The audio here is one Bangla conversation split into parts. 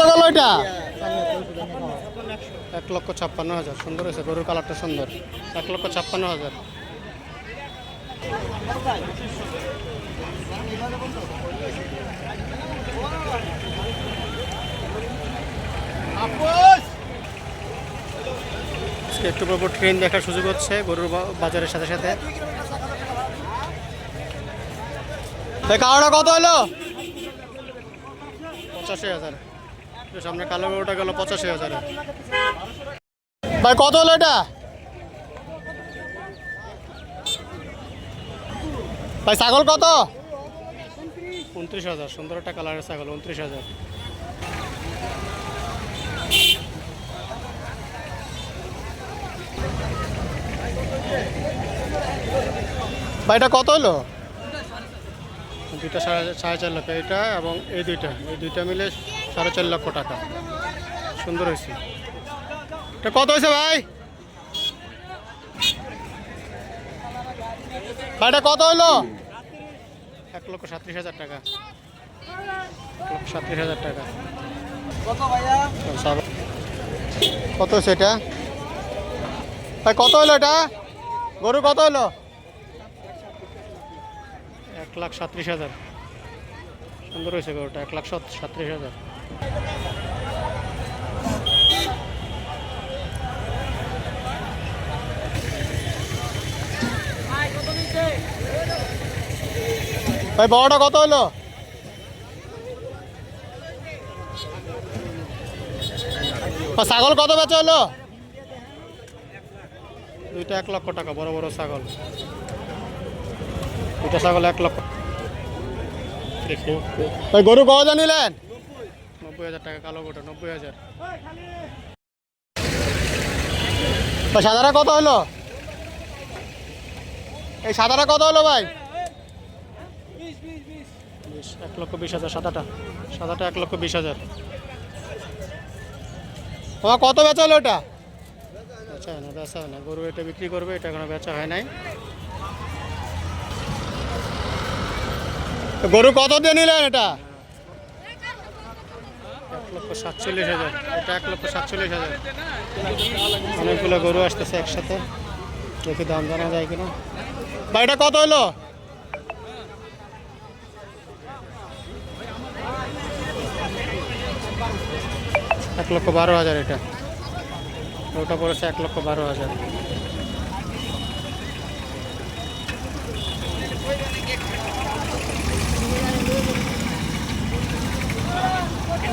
কত গেল এটা এক লক্ষ ছাপ্পান্ন হাজার। সুন্দর হয়েছে, গরুর কালারটা সুন্দর। এক লক্ষ ছাপ্পান্ন হাজার। একটু পর ট্রেন দেখার সুযোগ হচ্ছে, গরুর বাজারের সাথে সাথে। কালোটা কত হলো? পঁচাশি হাজার। সামনে কালো গরুটা গেল পঁচাশি হাজারে। ভাই কত হলো এটা? ভাই ছাগল কত? উনত্রিশ হাজার সুন্দর একটা কালারের ছাগল উনত্রিশ হাজার। ভাই এটা কত হলো? দুইটা সাড়ে সাড়ে চার লক্ষ এটা এবং এই দুইটা। এই দুইটা মিলে সাড়ে চার লক্ষ টাকা। সুন্দর হয়েছে। এটা কত হয়েছে ভাই? ভাই, এটা কত হলো? এক লক্ষ সাত্রিশ হাজার টাকা। সাত্রিশ হাজার টাকা। কত হয়েছে এটা? ভাই, কত হলো এটা? গরু কত হলো? এক লাখ সাত্রিশ হাজার। সুন্দর হয়েছে গরুটা, এক লাখ সাত- সাত্রিশ হাজার। ভাই বড়টা কত হলো? ছাগল কত বেচা হলো? দুইটা এক লক্ষ টাকা বড় বড় ছাগল। দুইটা ছাগল এক লক্ষ। ভাই গরু কত জানিলেন নব্বই হাজার টাকা কালো গোটা নব্বই হাজার। সাদারা কত হলো? এই সাদারা কত হলো ভাই? এক লক্ষ বিশ হাজার সাদাটা। সাদাটা এক লক্ষ বিশ হাজার। তোমার কত বেচা হলো ওটা? বেচা হয় না বেচা হয় না। গরু এটা বিক্রি করবে এটা এখনও বেচা হয় নাই। গরু কত দিয়ে নিলেন এটা? লক্ষ সাতচল্লিশ হাজার। এটা এক লক্ষ সাতচল্লিশ হাজার। অনেকগুলো গরু আসতেছে একসাথে। দেখি দাম জানা যায় কিনা। বা এটা কত হলো এক লক্ষ বারো হাজার এটা। ওটা পড়েছে এক লক্ষ বারো হাজার।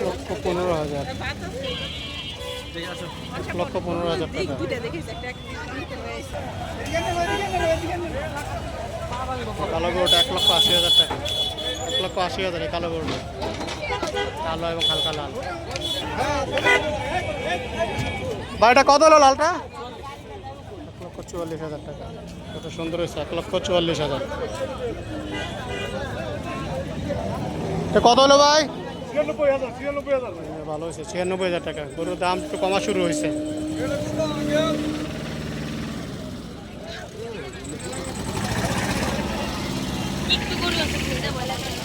লক্ষ পনেরো হাজার। লক্ষ পনেরো হাজার টাকা। কালো গরুটা এক লক্ষ আশি হাজার টাকা। এক লক্ষ আশি হাজার কালো গরুটা। কালো এবং হালকা লাল। বাড়িটা কত হলো লালটা? এক লক্ষ চুয়াল্লিশ হাজার টাকা। কত সুন্দর হয়েছে, এক লক্ষ চুয়াল্লিশ হাজার। কত হলো ভাই? ভালো হয়েছে ছিয়ানব্বই হাজার টাকা। গরুর দাম একটু কমা শুরু হয়েছে। একটু গরু আছে।